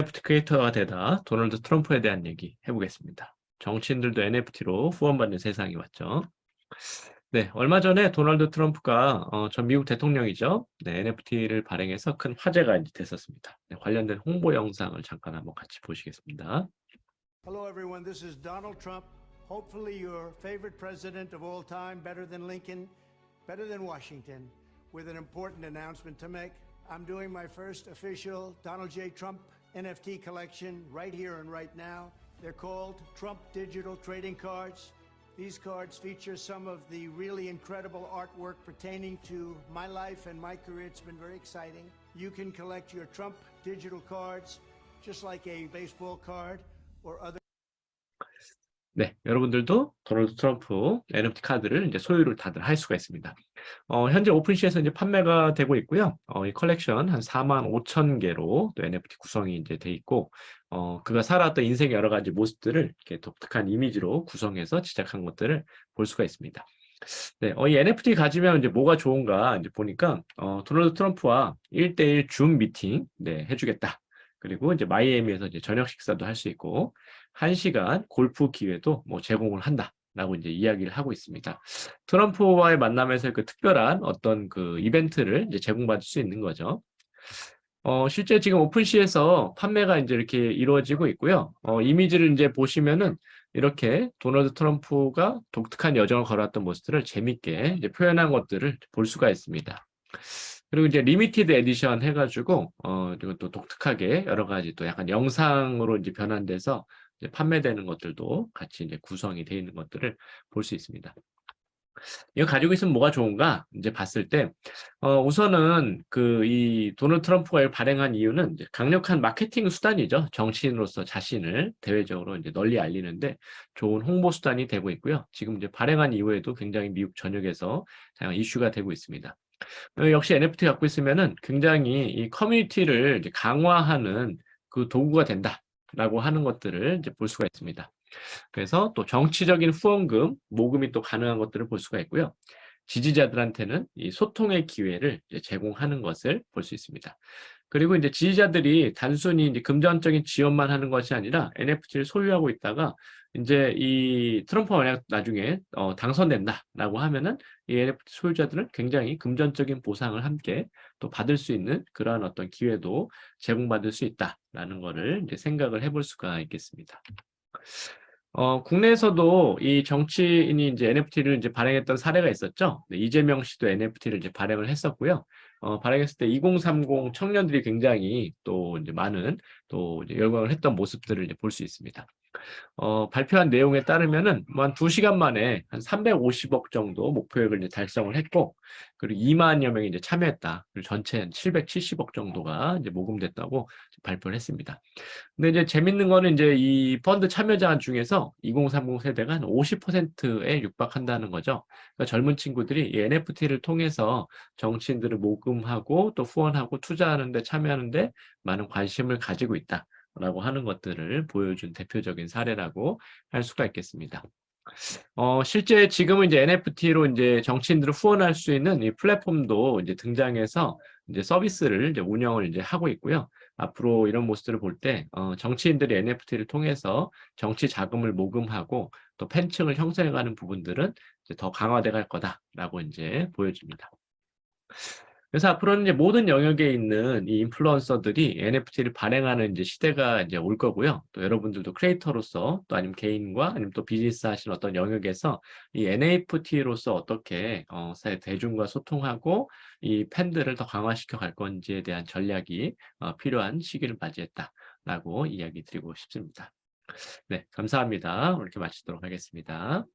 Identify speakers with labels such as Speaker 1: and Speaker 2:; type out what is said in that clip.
Speaker 1: NFT 크리에이터가 되다 도널드 트럼프에 대한 얘기 해보겠습니다. 정치인들도 NFT로 후원받는 세상이 왔죠. 네, 얼마 전에 도널드 트럼프가 어, 전 미국 대통령이죠. 네, NFT를 발행해서 큰 화제가 됐었습니다. 네, 관련된 홍보 영상을 잠깐 한번 같이 보시겠습니다.
Speaker 2: Hello, everyone. This is Donald Trump. Hopefully, your favorite president of all time, better than Lincoln, better than Washington, with an important announcement to make. I'm doing my first official Donald J. Trump NFT collection right here and right now. They're called Trump Digital Trading Cards. These cards feature some of the really incredible artwork pertaining to my life and my career. It's been very exciting. You can collect your Trump digital cards just like a baseball card or other.
Speaker 1: 네, 여러분들도 도널드 트럼프 NFT 카드를 이제 소유를 다들 할 수가 있습니다. 어, 현재 오픈시에서 이제 판매가 되고 있고요. 어, 이 컬렉션 한 4만 5천 개로 또 NFT 구성이 이제 돼 있고, 어, 그가 살아왔던 인생의 여러 가지 모습들을 이렇게 독특한 이미지로 구성해서 제작한 것들을 볼 수가 있습니다. 네, 어, 이 NFT 가지면 이제 뭐가 좋은가 이제 보니까 어, 도널드 트럼프와 1대1 줌 미팅 네, 해주겠다. 그리고 이제 마이애미에서 이제 저녁 식사도 할 수 있고, 한 시간 골프 기회도 뭐 제공을 한다 라고 이제 이야기를 하고 있습니다. 트럼프와의 만남에서 그 특별한 어떤 그 이벤트를 이제 제공받을 수 있는 거죠. 어, 실제 지금 오픈시에서 판매가 이제 이렇게 이루어지고 있고요. 어, 이미지를 이제 보시면은 이렇게 도널드 트럼프가 독특한 여정을 걸어왔던 모습들을 재밌게 이제 표현한 것들을 볼 수가 있습니다. 그리고 이제 리미티드 에디션 해가지고 어또 독특하게 여러 가지 또 약간 영상으로 이제 변환돼서 판매되는 것들도 같이 이제 구성이 되어 있는 것들을 볼 수 있습니다. 이거 가지고 있으면 뭐가 좋은가 이제 봤을 때 어, 우선은 그 이 도널드 트럼프가 발행한 이유는 강력한 마케팅 수단이죠 정치인으로서 자신을 대외적으로 이제 널리 알리는데 좋은 홍보 수단이 되고 있고요 지금 이제 발행한 이후에도 굉장히 미국 전역에서 다양한 이슈가 되고 있습니다. 어, 역시 NFT 갖고 있으면은 굉장히 이 커뮤니티를 강화하는 그 도구가 된다 라고 하는 것들을 이제 볼 수가 있습니다. 그래서 또 정치적인 후원금, 모금이 또 가능한 것들을 볼 수가 있고요. 지지자들한테는 이 소통의 기회를 제공하는 것을 볼 수 있습니다. 그리고 이제 지지자들이 단순히 이제 금전적인 지원만 하는 것이 아니라 NFT를 소유하고 있다가 이제 이 트럼프가 만약 나중에 어, 당선된다라고 하면은 이 NFT 소유자들은 굉장히 금전적인 보상을 함께 또 받을 수 있는 그러한 어떤 기회도 제공받을 수 있다라는 거를 이제 생각을 해볼 수가 있겠습니다. 어, 국내에서도 이 정치인이 이제 NFT를 이제 발행했던 사례가 있었죠. 네, 이재명 씨도 NFT를 이제 발행을 했었고요. 어, 발행했을 때 2030 청년들이 굉장히 또 이제 많은 또 이제 열광을 했던 모습들을 이제 볼 수 있습니다. 어, 발표한 내용에 따르면은 뭐한 2시간 만에 한 350억 정도 목표액을 이제 달성을 했고 그리고 2만여 명이 이제 참여했다. 그리고 전체 한 770억 정도가 이제 모금됐다고 발표를 했습니다. 근데 이제 재밌는 거는 이제 이 펀드 참여자 중에서 2030 세대가 한 50%에 육박한다는 거죠. 그러니까 젊은 친구들이 이 NFT를 통해서 정치인들을 모금하고 또 후원하고 투자하는데 참여하는데 많은 관심을 가지고 있다. 라고 하는 것들을 보여준 대표적인 사례라고 할 수가 있겠습니다. 어, 실제 지금은 이제 NFT로 이제 정치인들을 후원할 수 있는 이 플랫폼도 이제 등장해서 이제 서비스를 이제 운영을 이제 하고 있고요. 앞으로 이런 모습들을 볼때 어, 정치인들이 NFT를 통해서 정치 자금을 모금하고 또 팬층을 형성해가는 부분들은 이제 더 강화돼 갈 거다라고 이제 보여집니다. 그래서 앞으로는 이제 모든 영역에 있는 이 인플루언서들이 NFT를 발행하는 이제 시대가 이제 올 거고요. 또 여러분들도 크리에이터로서 또 아니면 개인과 아니면 또 비즈니스 하시는 어떤 영역에서 이 NFT로서 어떻게 어, 대중과 소통하고 이 팬들을 더 강화시켜 갈 건지에 대한 전략이 어, 필요한 시기를 맞이했다라고 이야기 드리고 싶습니다. 네, 감사합니다. 이렇게 마치도록 하겠습니다.